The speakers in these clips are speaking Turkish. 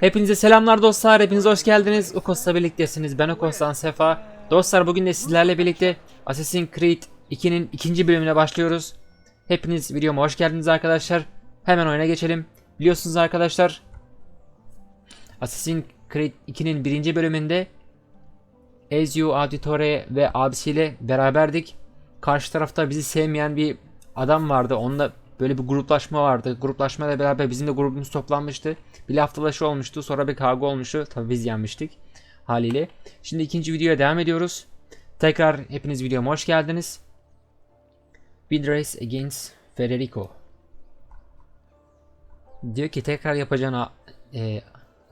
Hepinize selamlar dostlar. Hepiniz hoş geldiniz. Ukos'la birliktesiniz. Ben Ukos'tan Sefa. Dostlar bugün de sizlerle birlikte Assassin's Creed 2'nin ikinci bölümüne başlıyoruz. Hepiniz videoma hoş geldiniz arkadaşlar. Hemen oyuna geçelim. Biliyorsunuz arkadaşlar Assassin's Creed 2'nin birinci bölümünde Ezio Auditore ve abisiyle beraberdik. Karşı tarafta bizi sevmeyen bir adam vardı. Onunla böyle bir gruplaşma vardı. Gruplaşmayla beraber bizim de grubumuz toplanmıştı. Bir laftalaşı olmuştu. Sonra bir kavga olmuştu. Tabii biz yenmiştik haliyle. Şimdi ikinci videoya devam ediyoruz. Tekrar hepiniz videoma hoş geldiniz. Bid Race Against Federico. Diyor ki tekrar yapacağın e,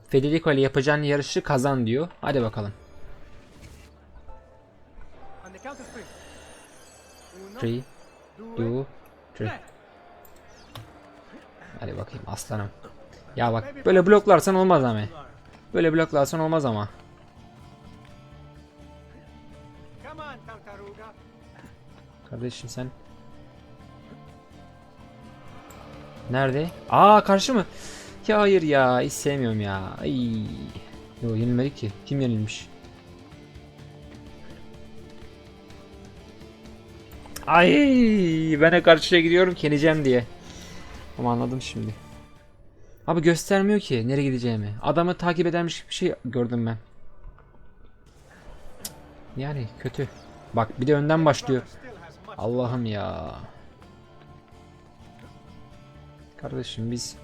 Federico ile yapacağın yarışı kazan diyor. Hadi bakalım. On the count of three. Uno, 3, due, 2, 3. Hadi bakayım aslanım. Ya bak böyle bloklarsan olmaz ama. Böyle bloklarsan olmaz ama. Kardeşim sen. Nerede? Aa karşı mı? Ya hayır ya hiç sevmiyorum ya. Ay. Yo yenilmedik ki. Kim yenilmiş? Ay ben de karşıya gidiyorum ki yeneceğim diye. Ama anladım şimdi. Abi göstermiyor ki nereye gideceğimi. Adamı takip edermiş bir şey gördüm ben. Yani kötü. Bak bir de önden başlıyor. Allah'ım ya. Kardeşim biz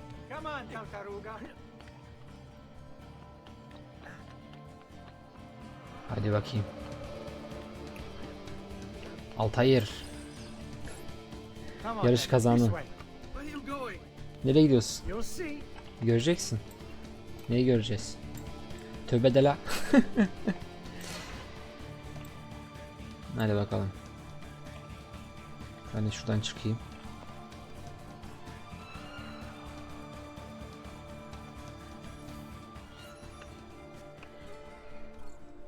hadi bakayım. Altair. Yarış then, nereye gidiyorsun? Göreceksin. Neyi göreceğiz? Tövbe de la. Hadi bakalım. Ben de şuradan çıkayım.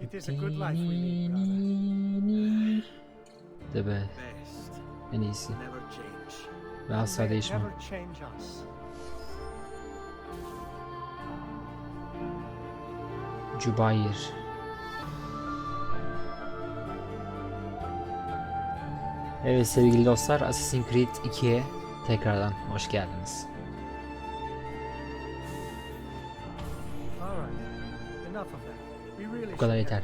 It is a good life we lead, brother. Be Best. en iyisi. Never change. Ve asla değişmem. Cübayir. Evet sevgili dostlar Assassin's Creed 2'ye tekrardan hoş geldiniz. Bu kadar yeter.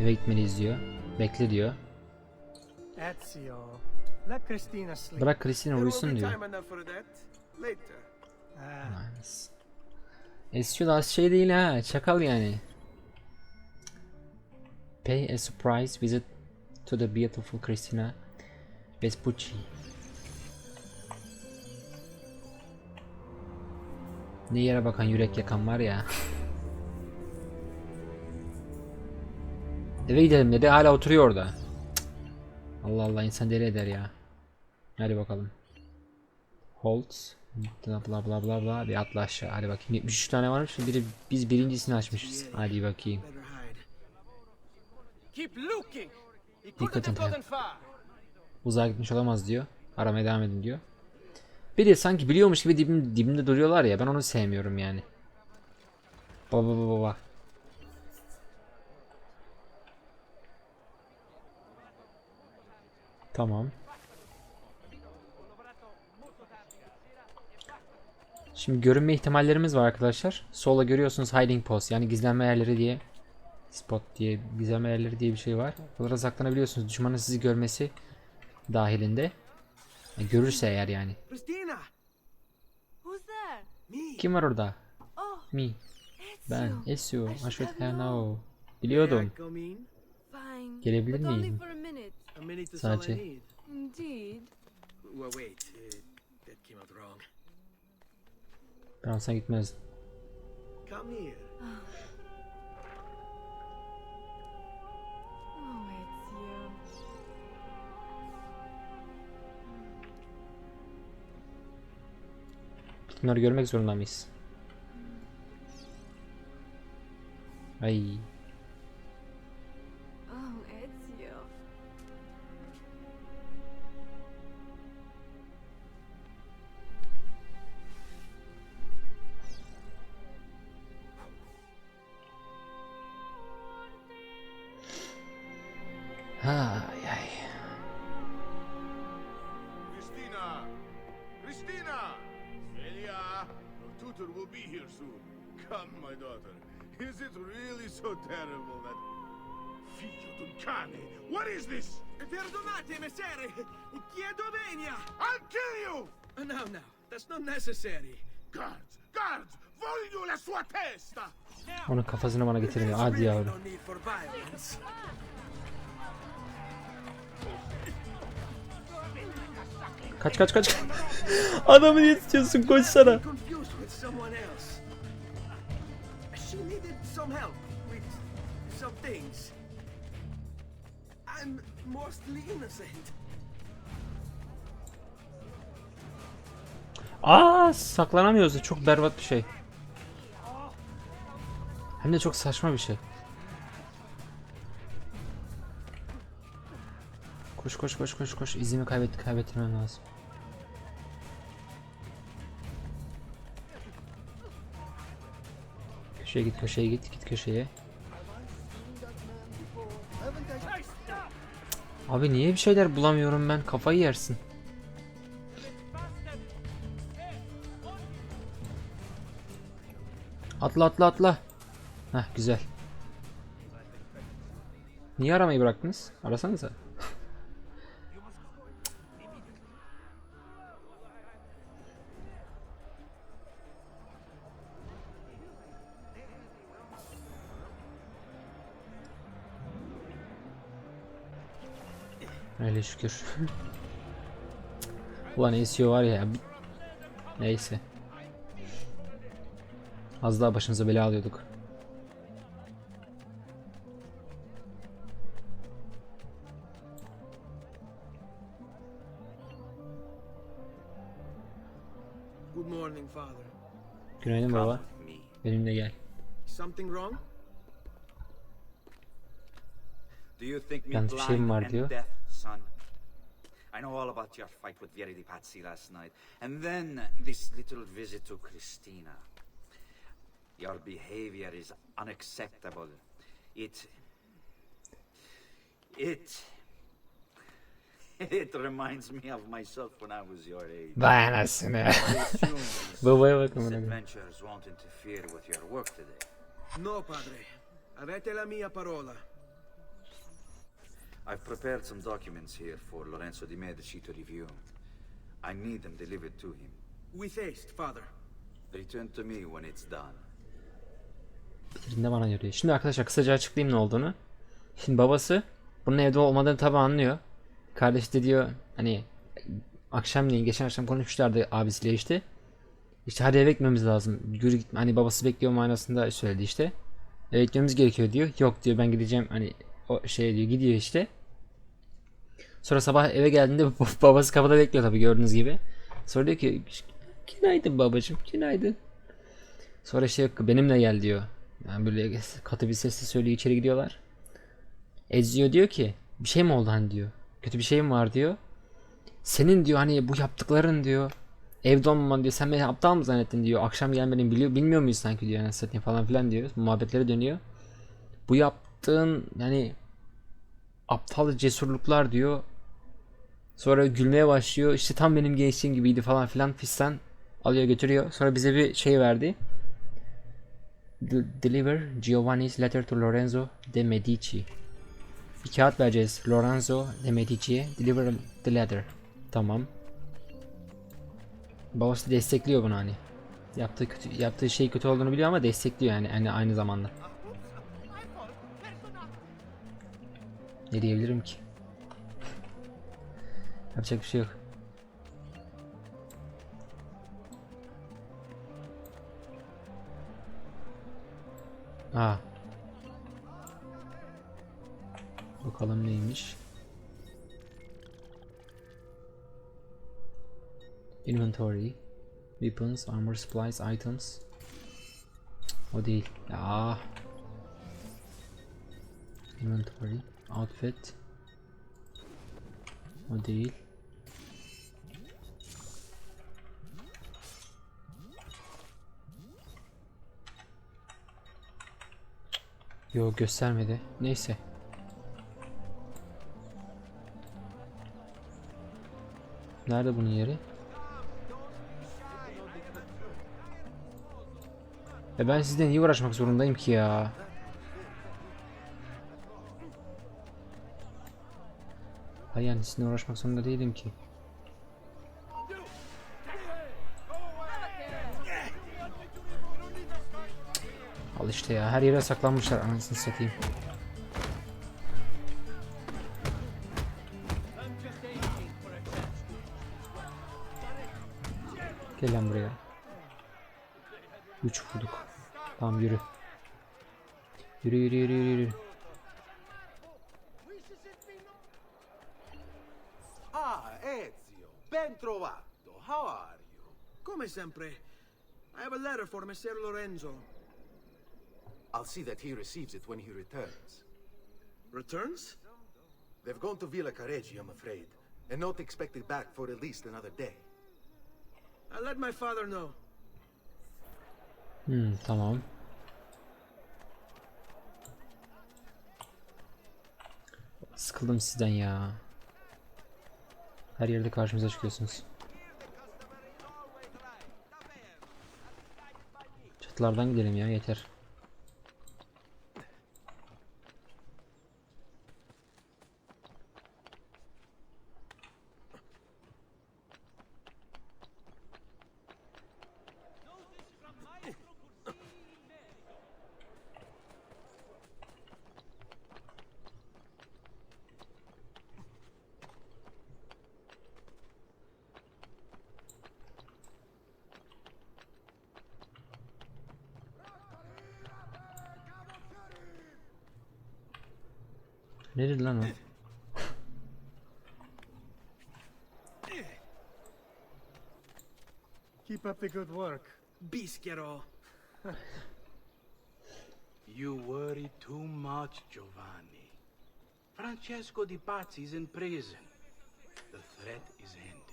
Eve gitmeliyiz diyor. Bekle diyor. Ezio. Let Christina sleep. Bırak Christina uyusun diyor. time enough for that. Later. Ezio da az şey değil ha. Çakal yani. Pay a surprise visit to the beautiful Christina Vespucci. Ne yere bakan yürek yakan var ya. Eve gidelim dedi hala oturuyor orada. Cık. Allah Allah insan deli eder ya. Hadi bakalım. Holtz. Bla bla bla bla bla bir atla aşağı. Hadi bakayım 73 tane varmış. Biri, biz birincisini açmışız. Hadi bakayım. Better hide. Keep looking. He Dikkat couldn't have et, ha. gotten far. Uzağa gitmiş olamaz diyor. Aramaya devam edin diyor. Bir de sanki biliyormuş gibi dibim, dibimde duruyorlar ya. Ben onu sevmiyorum yani. Baba baba baba. Tamam. Şimdi görünme ihtimallerimiz var arkadaşlar. Sola görüyorsunuz hiding post yani gizlenme yerleri diye spot diye gizlenme yerleri diye bir şey var. Buralara saklanabiliyorsunuz. Düşmanın sizi görmesi dahilinde. E, görürse eğer yani. Kim var orada? Oh, Me. Ben. Ezio. I should have. Biliyordum. Gelebilir miyim? Sadece. Olsam gitmezdim. Come here. Oh, Ezio. Bunları görmek zorunda mıyız? Ay. No, no, that's not necessary. Guards! Guards! Voglio la sua testa! Onun kafasını bana getirmiyor. Hadi yavrum. Kaç kaç kaç. Adamı niye tutuyorsun koşsana. I'm confused with Aa saklanamıyoruz. Çok berbat bir şey. Hem de çok saçma bir şey. Koş koş koş koş koş. İzimi kaybet kaybettirmem lazım. Köşeye git köşeye git git köşeye. Abi niye bir şeyler bulamıyorum ben? Kafayı yersin. Atla atla atla. Heh güzel. Niye aramayı bıraktınız? Arasanıza. Öyle şükür. Ulan SEO var ya. Neyse. Az daha başımıza bela alıyorduk. Good morning, father. Günaydın baba. Benimle gel. Something wrong? Do you think me Yalnız bir şey blind var and diyor. deaf, son? I know all about your fight with Verity Patsy last night, and then this little visit to Christina. Your behavior is unacceptable. It... It... It reminds me of myself when I was your age. Vay anasını. I assume these Babaya bakın bana. adventures won't interfere with your work today. No, padre. Avete la mia parola. I've prepared some documents here for Lorenzo di Medici to review. I need them delivered to him. With haste, father. Return to me when it's done. Bitirinde bana görüyor. Şimdi arkadaşlar kısaca açıklayayım ne olduğunu. Şimdi babası bunun evde olmadığını tabi anlıyor. Kardeş de diyor hani akşamleyin geçen akşam konuşmuşlardı abisiyle işte. İşte hadi eve gitmemiz lazım. Yürü gitme. Hani babası bekliyor manasında söyledi işte. Eve gitmemiz gerekiyor diyor. Yok diyor ben gideceğim hani o şey diyor gidiyor işte. Sonra sabah eve geldiğinde babası kapıda bekliyor tabi gördüğünüz gibi. Sonra diyor ki günaydın babacım günaydın. Sonra şey benimle gel diyor. Yani böyle katı bir sesle söylüyor içeri gidiyorlar. Ezio diyor ki bir şey mi oldu hani diyor. Kötü bir şey mi var diyor. Senin diyor hani bu yaptıkların diyor. Evde olmaman diyor. Sen beni aptal mı zannettin diyor. Akşam gelmediğini biliyor, bilmiyor muyuz sanki diyor. Yani satayım falan filan diyor. Muhabbetlere dönüyor. Bu yaptığın yani aptal cesurluklar diyor. Sonra gülmeye başlıyor. İşte tam benim gençliğim gibiydi falan filan fistan alıyor götürüyor. Sonra bize bir şey verdi. Deliver Giovanni's letter to Lorenzo de Medici. Bir kağıt vereceğiz Lorenzo de Medici'ye. Deliver the letter. Tamam. Babası destekliyor bunu hani. Yaptığı kötü, yaptığı şey kötü olduğunu biliyor ama destekliyor yani, yani aynı zamanda. Ne diyebilirim ki? Yapacak bir şey yok. Aa. Bakalım neymiş. Inventory. Weapons, armor, supplies, items. O değil. Ya. Inventory. Outfit. O değil. Yok göstermedi. Neyse. Nerede bunun yeri? E ben sizden iyi uğraşmak zorundayım ki ya. Hayır yani sizinle uğraşmak zorunda değilim ki. Al işte ya her yere saklanmışlar anasını satayım. Gel lan buraya. 3 vurduk. Tamam yürü. Yürü yürü yürü yürü. yürü. Ah, Ezio, ben trovato. How are you? Come sempre. I have a letter for Messer Lorenzo. I'll see that he receives it when he returns. Returns? They've gone to Villa Careggi, I'm afraid, and not expected back for at least another day. I'll let my father know. Hmm, tamam. Sıkıldım sizden ya. Her yerde karşımıza çıkıyorsunuz. Çatılardan gidelim ya yeter. Nedir lan o? Keep up the good work. Bischero. You worry too much, Giovanni. Francesco Di Pazzi is in prison. The threat is ended.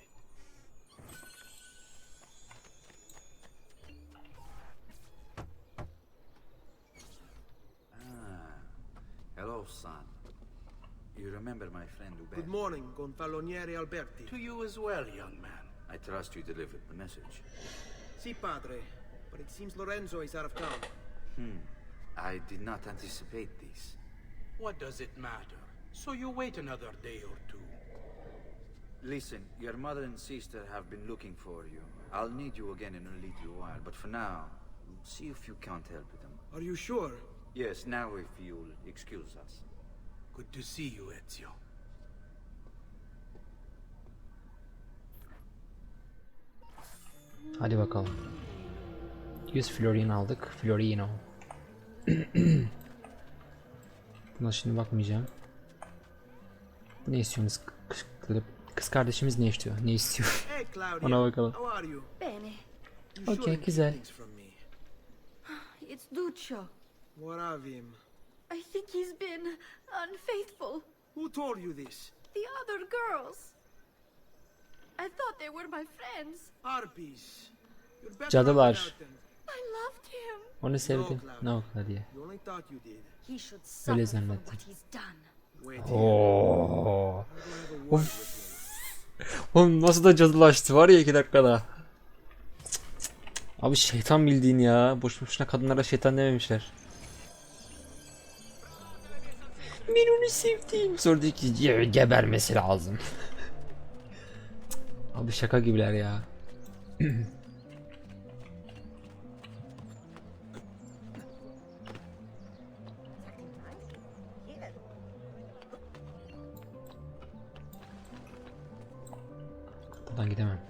Remember my friend Uberto? Good morning, Gonfaloniere Alberti. To you as well, young man. I trust you delivered the message. Si, padre. But it seems Lorenzo is out of town. Hmm. I did not anticipate this. What does it matter? So you wait another day or two. Listen, your mother and sister have been looking for you. I'll need you again in a little while, but for now, see if you can't help them. Are you sure? Yes, now if you'll excuse us. Good to see you, Ezio. Hadi bakalım. 100 florin aldık. Florino. Buna şimdi bakmayacağım. Ne istiyorsunuz? Kız, kardeşimiz ne istiyor? Ne istiyor? Ona bakalım. Keep güzel. me. It's Duccio. What of him? I think he's been unfaithful. Who told you this? The other girls. I thought they were my friends. Harpies. Doubt them. I loved him. Onu sevdi. Claudia. Ne o diye. You only thought you did. He should suffer for zannettim. what he's done. Wait here. Oo. Him. Oğlum nasıl da cadılaştı var ya iki dakikada. Abi şeytan bildiğin ya. Boş boşuna kadınlara şeytan dememişler. Ben onu sevdim. Sonra diyor ki "Ge- gebermesi lazım. Abi şaka gibiler ya. Buradan gidemem.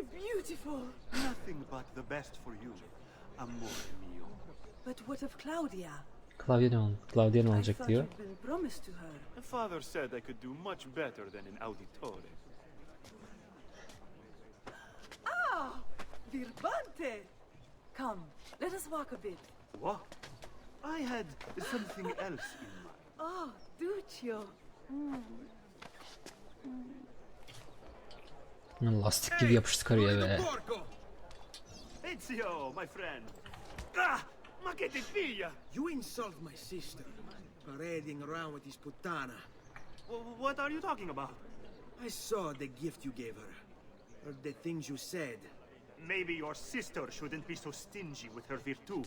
It's beautiful. Nothing but the best for you, amor mio. But what of Claudia? Claudia ne oldu? Klavye ne I olacak diyor. you'd been promised to her. My father said I could do much better than in Auditore. Ah, Birbante! Come, let us walk a bit. What? I had something else in mind. Oh, Duccio. Lan Lastik gibi yapıştı karıya be. Porco! Ezio, my friend. Ah, ma che ti piglia? You insult my sister, parading around with this putana. What are you talking about? I saw the gift you gave her. Heard the things you said. Maybe your sister shouldn't be so stingy with her virtue.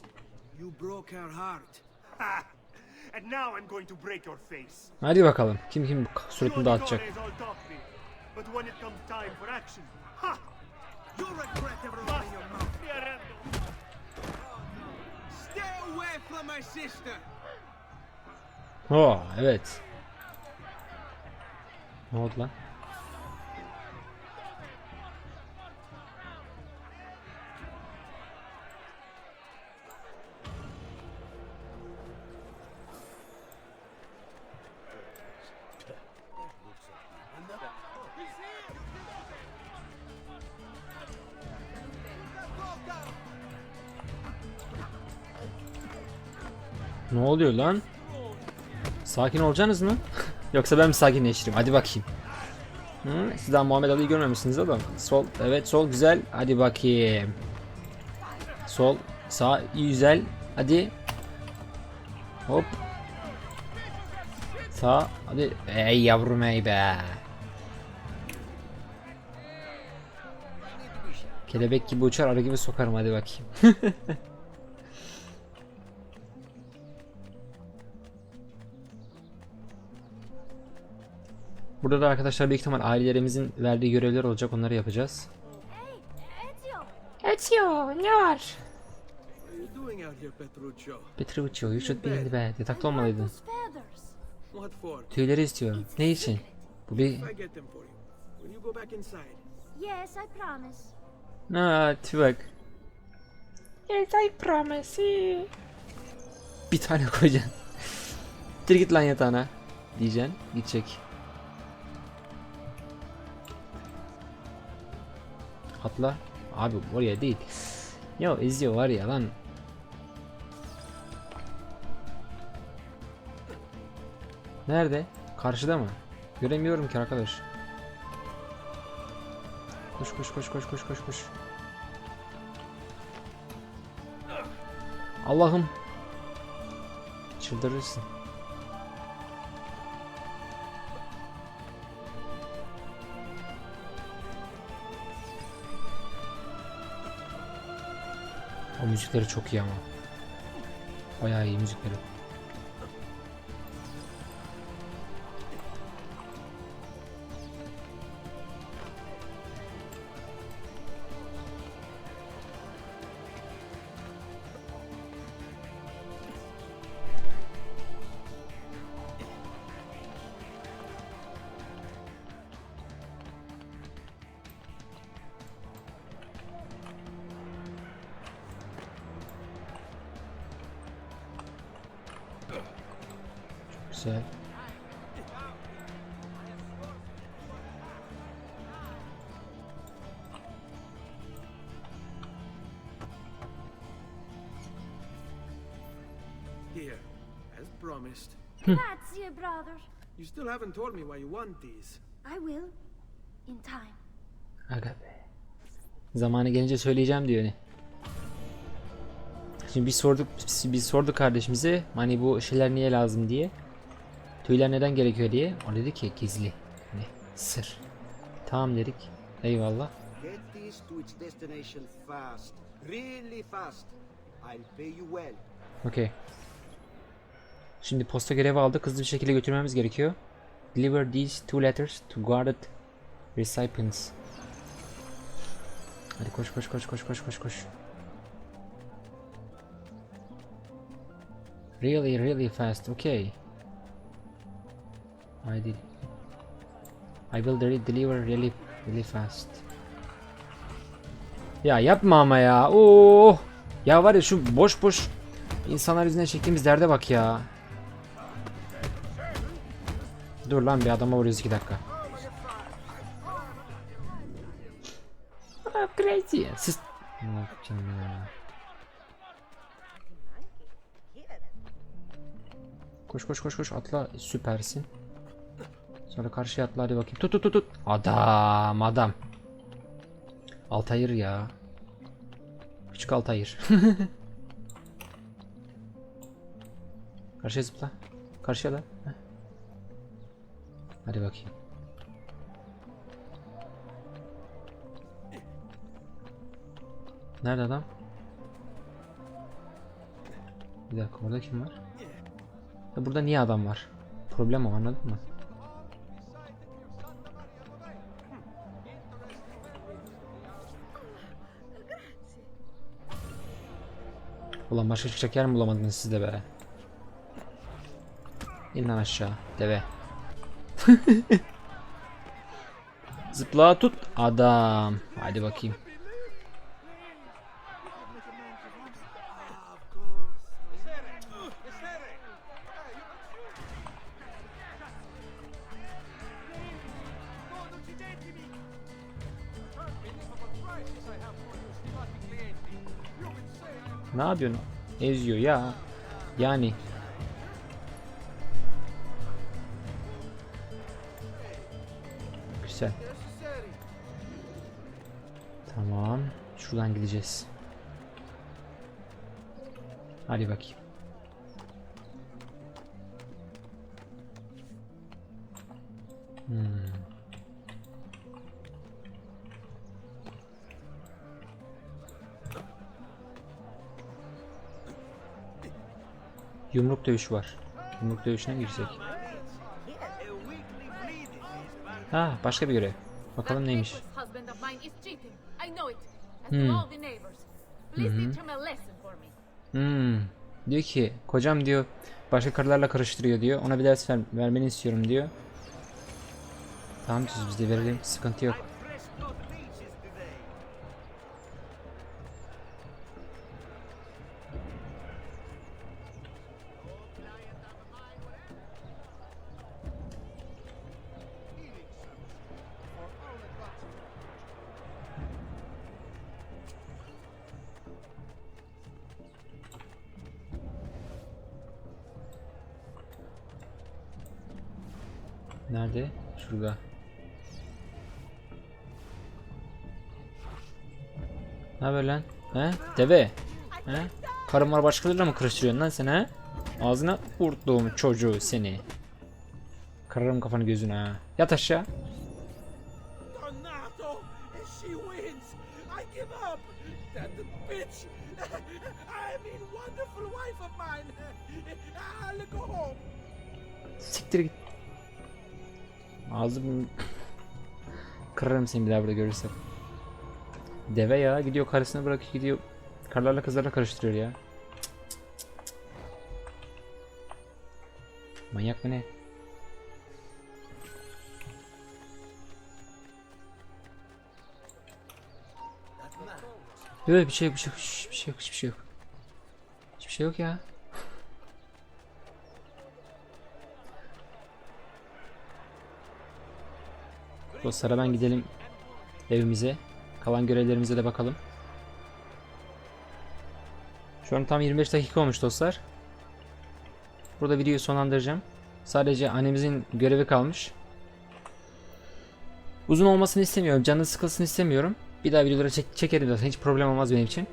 You broke her heart. Ha! And now I'm going to break your face. Hadi bakalım. Kim kim suratını dağıtacak. Auditore is all toppy, but when it comes time for action, ha! You'll regret ever opening your mouth. Mi. Stay away from my sister! Oh evet. Ne oldu lan? Ne oluyor lan? Sakin olacaksınız mı? Yoksa ben mi sakinleştireyim? Hadi bakayım. Hı? Siz daha Muhammed Ali'yi görmemişsiniz oğlum. Sol, evet sol güzel. Hadi bakayım. Sol, sağ iyi güzel. Hadi. Hop. Sağ, hadi. Ey yavrum ey be. Kelebek gibi uçar, arı gibi sokarım hadi bakayım. Burada da arkadaşlar büyük ihtimal ailelerimizin verdiği görevler olacak. Onları yapacağız. Ezio! Ne var? Petruccio? Petruccio you should be in the bed. Yatakta olmalıydın. Tüyleri istiyorum. Ne için? Bu bir... Yes, I promise. Ha tüy bak. Yes I promise. Bir tane koyacaksın. Dur git lan yatağına. Diyeceksin. Gidecek. Atla. Abi oraya değil. Ya Ezio var ya lan. Nerede? Karşıda mı? Göremiyorum ki arkadaş. Koş koş koş koş koş koş koş. Allah'ım. Çıldırırsın. O müzikleri çok iyi ama. Bayağı iyi müzikleri. Güzel. Here, as promised. Grazie, brother. You still haven't told me why you want these. I will. In time. Aga be. Zamanı gelince söyleyeceğim diyor. Şimdi biz sorduk biz sorduk kardeşimize hani bu şeyler niye lazım diye. Tüyler neden gerekiyor diye. O dedi ki gizli. Hani sır. Tamam dedik. Eyvallah. Get this to its destination fast. Really fast. I'll pay you well. Okey. Şimdi posta görevi aldık. Hızlı bir şekilde götürmemiz gerekiyor. Deliver these two letters to guarded recipients. Hadi koş koş koş koş koş koş koş. Really really fast. Okay. I did. I will de- deliver really really fast. Ya yapma ama ya. Oo. Ya var ya şu boş boş insanlar yüzünden çektiğimiz derde bak ya. Dur lan bir adama vuruyoruz 2 dakika. Ah, Crazy. Siz... Koş koş koş koş atla süpersin. Sonra karşıya atla hadi bakayım. Tut tut tut tut. Adam adam. Altayır ya. Küçük Altayır. Karşıya zıpla. Karşıya da. Hadi bakayım. Nerede adam? Bir dakika orada kim var? Ya burada niye adam var? Problem o anladın mı? Ulan başka çıkacak yer mi bulamadınız siz de be? İn lan aşağı deve. Zıpla tut adam. Hadi bakayım. Yapıyorsun? Eziyor ya. Yani. Güzel. Tamam. Şuradan gideceğiz. Hadi bakayım. Hmm. Yumruk dövüşü var. Yumruk dövüşüne girsek. Ha, başka bir görev. Bakalım neymiş. Hmm. for me. Hmm. Diyor ki kocam diyor başka karılarla karıştırıyor diyor. Ona bir ders ver, vermeni istiyorum diyor. Tamam biz biz de verelim. Sıkıntı yok. Nerede? Şurada. Ne haber lan? He? Deve. He? Karımlar başkalarıyla mı karıştırıyorsun lan sen he? Ağzına vurduğum çocuğu seni. Kırarım kafanı gözüne ha. Yat aşağı. Kırarım seni bir daha burada görürsem. Deve ya gidiyor karısını bırakıp gidiyor. Karlarla kızlarla karıştırıyor ya. Manyak mı ne? Yok bir şey yok bir şey yok bir şey yok hiçbir şey yok. Hiçbir şey yok ya. Dostlar hemen gidelim evimize. Kalan görevlerimize de bakalım. Şu an tam 25 dakika olmuş dostlar. Burada videoyu sonlandıracağım. Sadece annemizin görevi kalmış. Uzun olmasını istemiyorum. Canı sıkılsın istemiyorum. Bir daha videoları çek çekerim zaten. Hiç problem olmaz benim için.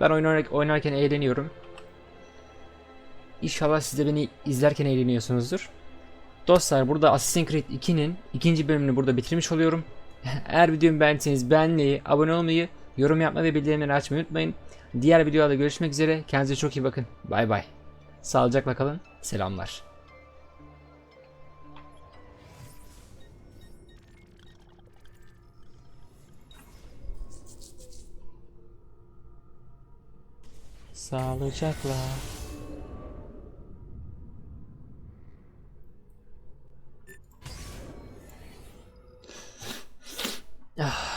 Ben oynar- oynarken eğleniyorum. İnşallah siz de beni izlerken eğleniyorsunuzdur. Dostlar burada Assassin's Creed 2'nin ikinci bölümünü burada bitirmiş oluyorum. Eğer videomu beğendiyseniz beğenmeyi, abone olmayı, yorum yapmayı ve bildirimleri açmayı unutmayın. Diğer videolarda görüşmek üzere. Kendinize çok iyi bakın. Bay bay. Sağlıcakla kalın. Selamlar. Sağlıcakla. Ugh.